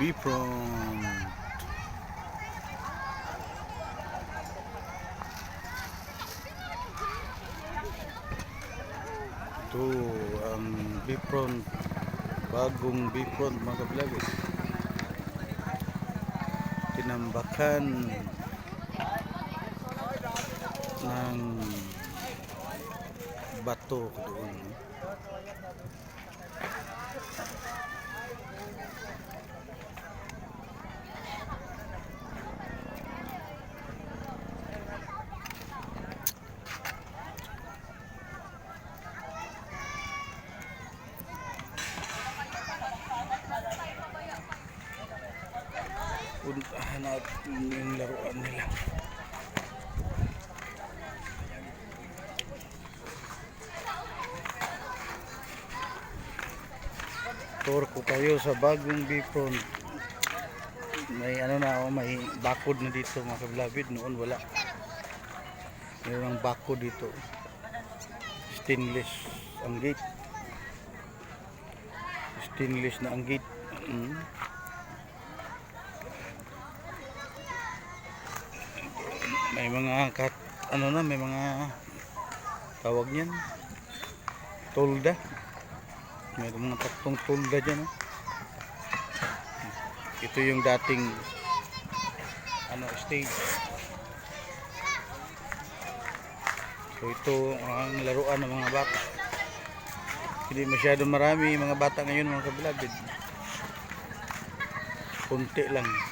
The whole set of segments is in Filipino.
Bifront. Ito ang Bifront. Bagong Bifront mga kabilag. Tinambakan ng bato doon. Puntahan natin yung laruan nila. Tour ko kayo sa bagong Bifront. May ano na oh, may bakod na dito mga kablabid. Noon wala. Mayroong bakod dito. Stainless ang gate. Stainless na ang gate. Mm. May mga kat, ano na, may mga tawag niyan. Tolda. May mga tatlong tolda dyan. Oh. Ito yung dating ano stage. So ito ang laruan ng mga bata. Hindi masyado marami mga bata ngayon mga kabilabid. Kunti lang.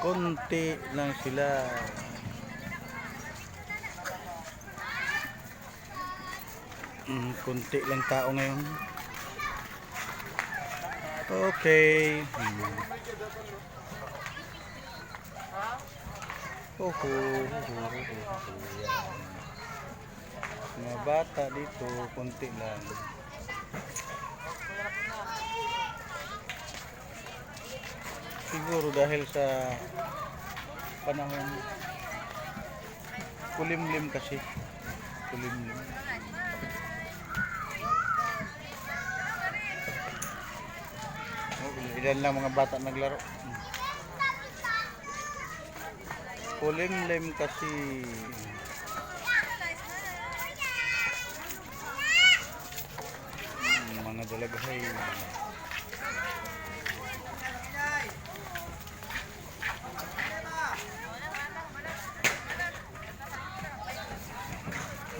Kunti lang sila. Mm, kunti lang tao ngayon. Okay. Hmm. Oh, oh, oh, oh. Mga bata dito, kunti lang. Siguro dahil sa panahon kulimlim kasi. Kulimlim. Oh, ilan lang mga bata naglaro. Kulimlim kasi. Mga dalaghay.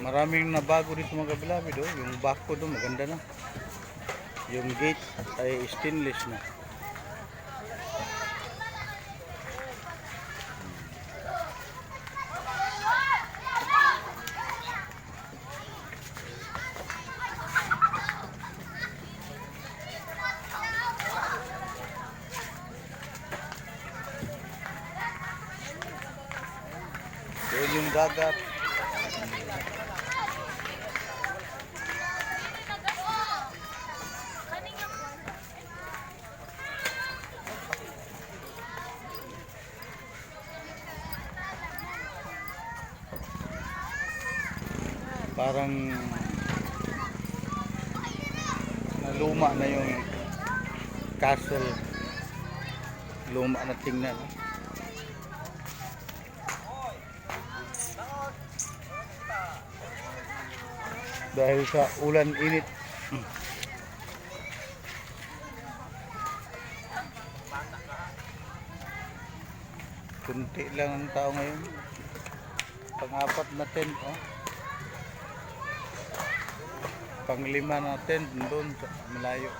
Maraming nabago dito mga kabilabid oh. Yung bako doon maganda na. Yung gate ay stainless na. Yung dagat. Parang naluma na yung castle. Luma na tingnan. Dahil sa ulan init. Kunti lang ang tao ngayon. Pang-apat na tent, oh. Pang-lima na tent doon sa malayo.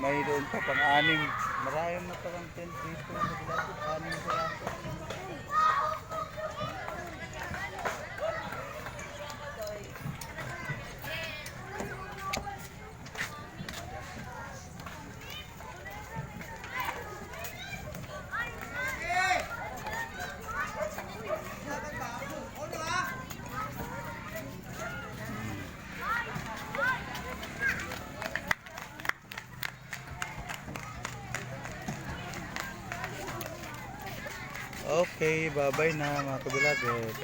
May doon pa pang-anim. Marami na palang tent dito. Anim sila. Okay, bye-bye na mga kabilagod.